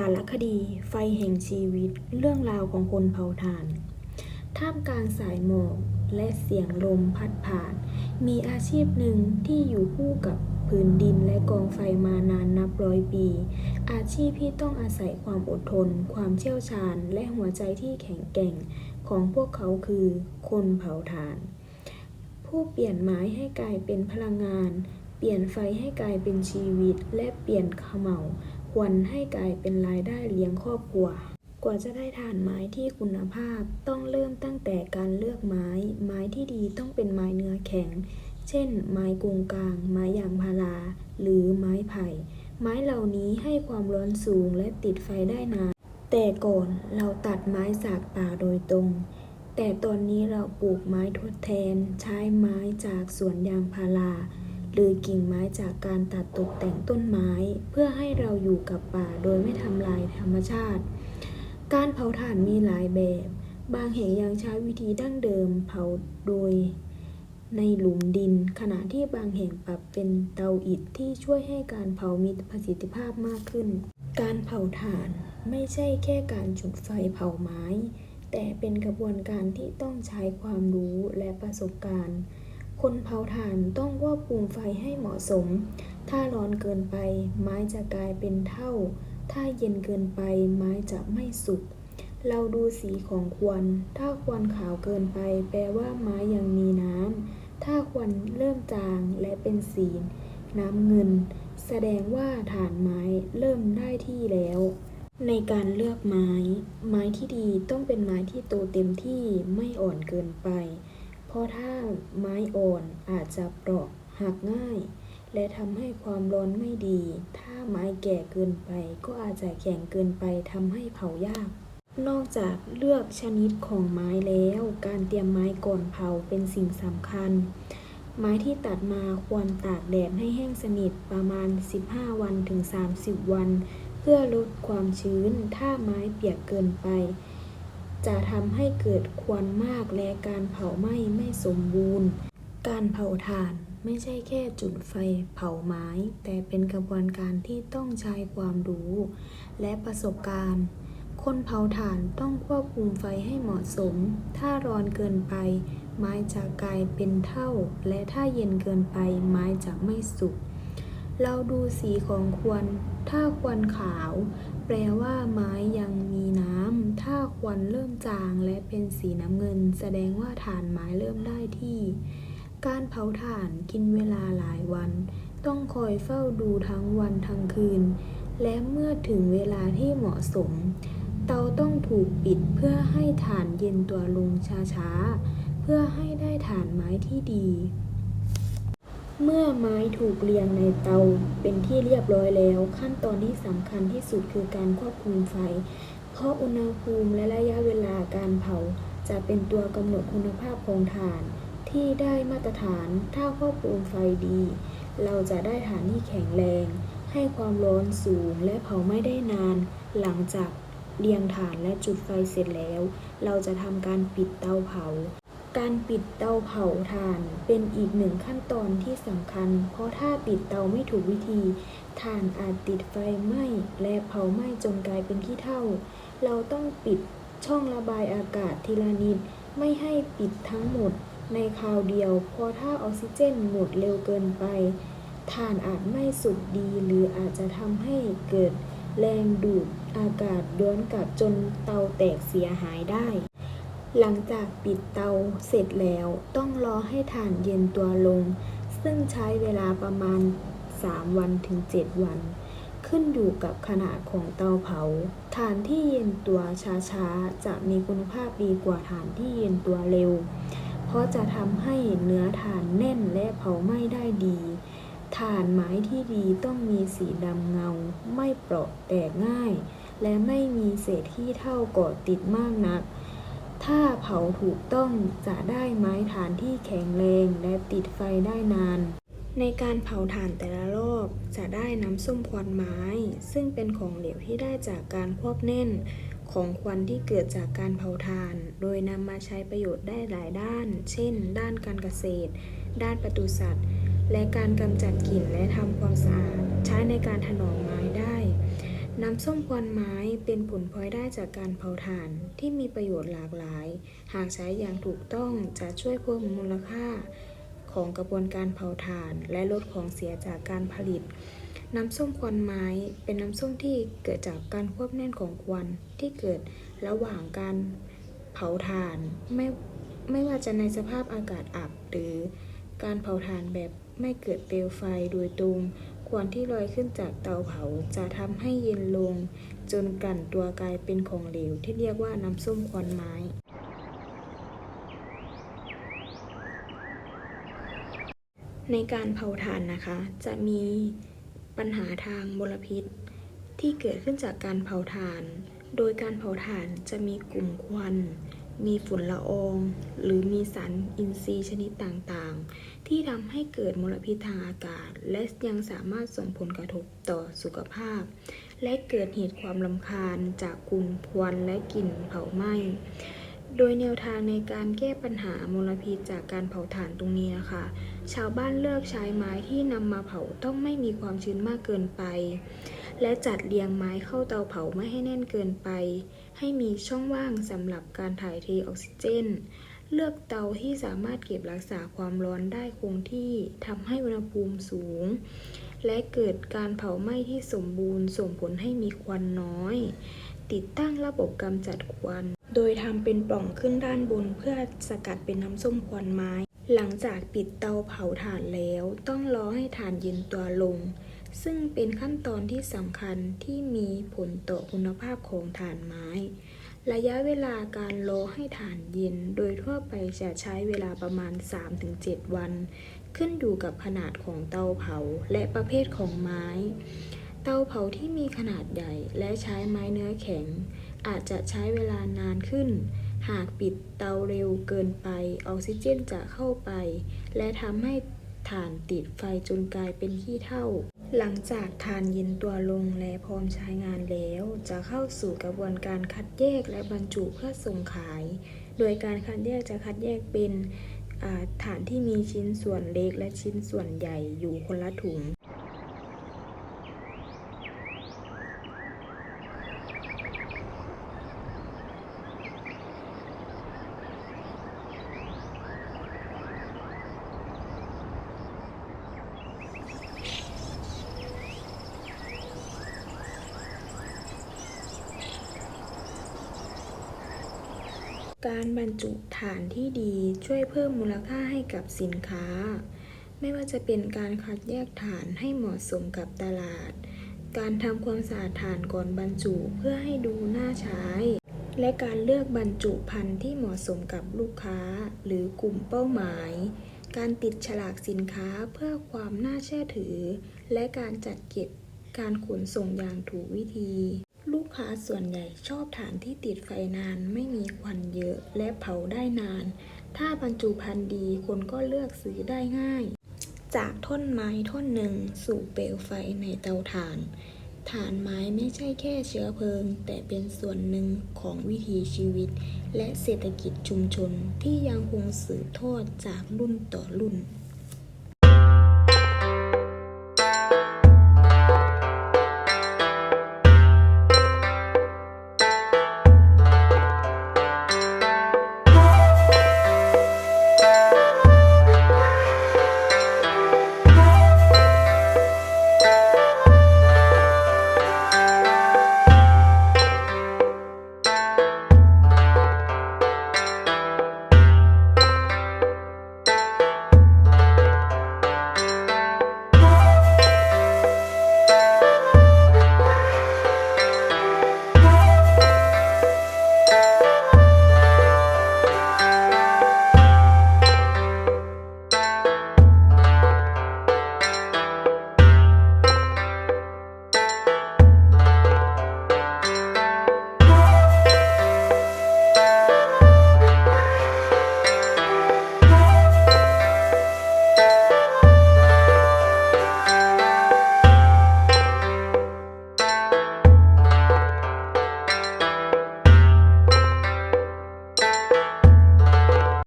ารคดี ไฟแห่งชีวิต เรื่องราวของคนเผาถ่าน ท่ามกลางสายหมอกและเสียงลมพัดผ่าน มีอาชีพหนึ่งที่อยู่คู่กับพื้นดินและกองไฟมานานนับร้อยปี อาชีพที่ต้องอาศัยความอดทน ความเชี่ยวชาญ และหัวใจที่แข็งแกร่ง ของพวกเขาคือคนเผาถ่าน ผู้เปลี่ยนไม้ให้กลายเป็นพลังงาน เปลี่ยนไฟให้กลายเป็นชีวิต และเปลี่ยนขมเหลา ควันให้กลายเป็นรายได้เลี้ยงครอบครัว กว่าจะได้ถ่านไม้ที่คุณภาพต้องเริ่มตั้งแต่การเลือกไม้ ไม้ที่ดีต้องเป็นไม้เนื้อแข็ง เช่น ไม้กงกลาง ไม้ยางพารา หรือไม้ไผ่ ไม้เหล่านี้ให้ความร้อนสูงและติดไฟได้นาน แต่ก่อนเราตัดไม้จากป่าโดยตรง แต่ตอนนี้เราปลูกไม้ทดแทน ใช้ไม้จากสวนยางพารา หรือกิ่งไม้จากการตัดตกแต่งต้นไม้ เพื่อให้เราอยู่กับป่าโดยไม่ทำลายธรรมชาติ การเผาถ่านมีหลายแบบ บางแห่งยังใช้วิธีดั้งเดิมเผาโดยในหลุมดิน ขณะที่บางแห่งปรับเป็นเตาอิฐที่ช่วยให้การเผามีประสิทธิภาพมากขึ้น การเผาถ่านไม่ใช่แค่การจุดไฟเผาไม้ แต่เป็นกระบวนการที่ต้องใช้ความรู้และประสบการณ์ คนเผาถ่านต้องควบคุมไฟให้เหมาะสม ถ้าร้อนเกินไป ไม้จะกลายเป็นเท่า ถ้าเย็นเกินไป ไม้จะไม่สุก เราดูสีของควัน ถ้าควันขาวเกินไป แปลว่าไม้ยังมีน้ำ ถ้าควันเริ่มจางและเป็นสีน้ำเงิน แสดงว่าฐานไม้เริ่มได้ที่แล้ว ในการเลือกไม้ ไม้ที่ดีต้องเป็นไม้ที่โตเต็มที่ไม่อ่อนเกินไป ราะถ้าไม้อ่อนอาจจะเปราะหักง่าย และทำให้ความร้อนไม่ดี ถ้าไม้แก่เกินไปก็อาจจะแข็งเกินไปทำให้เผายาก นอกจากเลือกชนิดของไม้แล้ว การเตรียมไม้ก่อนเผาเป็นสิ่งสำคัญ ไม้ที่ตัดมาควรตากแดดให้แห้งสนิทประมาณ 15 วันถึง 30 วัน เพื่อลดความชื้น ถ้าไม้เปียกเกินไป จะทำให้เกิดควันมากและการเผาไหม้ไม่สมบูรณ์ การเผาถ่านไม่ใช่แค่จุดไฟเผาไม้ แต่เป็นกระบวนการที่ต้องใช้ความรู้ และประสบการณ์ คนเผาถ่านต้องควบคุมไฟให้เหมาะสม ถ้าร้อนเกินไป ไม้จะกลายเป็นเท่า และถ้าเย็นเกินไปไม้จะไม่สุก เราดูสีของควัน ถ้าควันขาว แปลว่าไม้ยังมี ถ้าควันเริ่มจางและเป็นสีน้ำเงิน แสดงว่าถ่านไม้เริ่มได้ที่ การเผาถ่านกินเวลาหลายวัน ต้องคอยเฝ้าดูทั้งวันทั้งคืน และเมื่อถึงเวลาที่เหมาะสม เตาต้องถูกปิดเพื่อให้ถ่านเย็นตัวลงช้าๆ เพื่อให้ได้ถ่านไม้ที่ดี เมื่อไม้ถูกเรียงในเตาเป็นที่เรียบร้อยแล้ว ขั้นตอนที่สำคัญที่สุดคือการควบคุมไฟ เพราะอุณหภูมิและระยะเวลาการเผาจะเป็นตัวกำหนดคุณภาพของถ่านที่ได้มาตรฐาน ถ้าควบคุมไฟดี เราจะได้ถ่านที่แข็งแรง ให้ความร้อนสูงและเผาไม่ได้นาน หลังจากเรียงถ่านและจุดไฟเสร็จแล้ว เราจะทำการปิดเตาเผา การปิดเตาเผาถ่านเป็นอีกหนึ่งขั้นตอนที่สำคัญ เพราะถ้าปิดเตาไม่ถูกวิธีถ่านอาจติดไฟไหม้และเผาไหม้จนกลายเป็นขี้เถ้า เราต้องปิดช่องระบายอากาศทีละนิด ไม่ให้ปิดทั้งหมดในคราวเดียว เพราะถ้าออกซิเจนหมดเร็วเกินไปถ่านอาจไม่สุกดี หรืออาจจะทำให้เกิดแรงดูดอากาศย้อนกลับจนเตาแตกเสียหายได้ หลังจากปิดเตาเสร็จแล้วต้องรอให้ถ่านเย็นตัวลง ซึ่งใช้เวลาประมาณ 3 วันถึง 7 วัน ขึ้นอยู่กับขนาดของเตาเผาถ่านที่เย็นตัวช้าๆ จะมีคุณภาพดีกว่าถ่านที่เย็นตัวเร็ว เพราะจะทำให้เนื้อถ่านแน่นและเผาไหม้ได้ดีถ่านไม้ที่ดีต้องมีสีดำเงา ไม่เปราะแตกง่าย และไม่มีเศษขี้เท่าเกาะติดมากนัก ถ้าเผาถูกต้องจะได้ไม้ถ่านที่แข็งแรงและติดไฟได้นาน ในการเผาถ่านแต่ละรอบจะได้น้ำส้มควันไม้ ซึ่งเป็นของเหลวที่ได้จากการควบแน่น ของควันที่เกิดจากการเผาถ่าน โดยนำมาใช้ประโยชน์ได้หลายด้าน เช่น ด้านการเกษตร ด้านปศุสัตว์ และการกำจัดกลิ่นและทำความสะอาด ใช้ในการถนอมไม้ได้ น้ำส้มควันไม้เป็นผลพลอยได้จากการเผาถ่านที่มีประโยชน์หลากหลาย หากใช้อย่างถูกต้องจะช่วยเพิ่มมูลค่า ของกระบวนการเผาถ่าน และลดของเสียจากการผลิต น้ำส้มควันไม้เป็นน้ำส้มที่เกิดจากการควบแน่นของควันที่เกิดระหว่างการเผาถ่านไม่ไม่ว่าจะในสภาพอากาศอับหรือการเผาถ่านแบบไม่เกิดเปลวไฟโดยตรงควันที่ลอยขึ้นจากเตาเผาจะทำให้เย็นลง จนกลั่นตัวกลายเป็นของเหลวที่เรียกว่าน้ำส้มควันไม้ ในการเผาถ่านนะคะ จะมีปัญหาทางมลพิษ ที่เกิดขึ้นจากการเผาถ่าน โดยการเผาถ่านจะมีกลุ่มควัน มีฝุ่นละออง หรือมีสารอินทรีย์ชนิดต่างๆ ที่ทำให้เกิดมลพิษทางอากาศ และยังสามารถส่งผลกระทบต่อสุขภาพ และเกิดเหตุความลำคาญจากกลุ่มควันและกลิ่นเผาไหม้โดยแนวทางในการแก้ปัญหามลพิษจากการเผาถ่านตรงนี้นะคะ ชาวบ้านเลือกใช้ไม้ที่นำมาเผาต้องไม่มีความชื้นมากเกินไป และจัดเรียงไม้เข้าเตาเผาไม่ให้แน่นเกินไป ให้มีช่องว่างสำหรับการถ่ายเทออกซิเจน เลือกเตาที่สามารถเก็บรักษาความร้อนได้คงที่ทำให้อุณหภูมิสูง และเกิดการเผาไหม้ที่สมบูรณ์ ส่งผลให้มีควันน้อย ติดตั้งระบบกำจัดควัน โดยทำเป็นปล่องขึ้นด้านบนเพื่อสกัดเป็นน้ำส้มควันไม้ หลังจากปิดเตาเผาถ่านแล้วต้องรอให้ถ่านเย็นตัวลง ซึ่งเป็นขั้นตอนที่สำคัญที่มีผลต่อคุณภาพของถ่านไม้ ระยะเวลาการรอให้ถ่านเย็น โดยทั่วไปจะใช้เวลาประมาณ 3-7 วัน ขึ้นอยู่กับขนาดของเตาเผาและประเภทของไม้ เตาเผาที่มีขนาดใหญ่และใช้ไม้เนื้อแข็ง อาจจะใช้เวลานานขึ้น หากปิดเตาเร็วเกินไป ออกซิเจนจะเข้าไป และทำให้ถ่านติดไฟจนกลายเป็นขี้เถ้าหลังจากถ่านเย็นตัวลงและพร้อมใช้งานแล้ว จะเข้าสู่กระบวนการคัดแยกและบรรจุเพื่อส่งขาย โดยการคัดแยกจะคัดแยกเป็นฐานที่มีชิ้นส่วนเล็กและชิ้นส่วนใหญ่อยู่คนละถุง การบรรจุฐานที่ดีช่วยเพิ่มมูลค่าให้กับสินค้า ไม่ว่าจะเป็นการคัดแยกฐานให้เหมาะสมกับตลาด การทำความสะอาดฐานก่อนบรรจุเพื่อให้ดูน่าใช้ และการเลือกบรรจุภัณฑ์ที่เหมาะสมกับลูกค้า หรือกลุ่มเป้าหมาย การติดฉลากสินค้าเพื่อความน่าเชื่อถือ และการจัดเก็บการขนส่งอย่างถูกวิธี ค้าส่วนใหญ่ชอบฐานที่ติดไฟนานไม่มีควันเยอะและเผาได้นาน ถ้าบรรจุภัณฑ์ดีคนก็เลือกซื้อได้ง่าย จากท่อนไม้ท่อนหนึ่งสู่เปลวไฟในเตาถ่านถ่านไม้ไม่ใช่แค่เชื้อเพลิง แต่เป็นส่วนหนึ่งของวิถีชีวิต และเศรษฐกิจชุมชนที่ยังคงสืบทอดจากรุ่นต่อรุ่น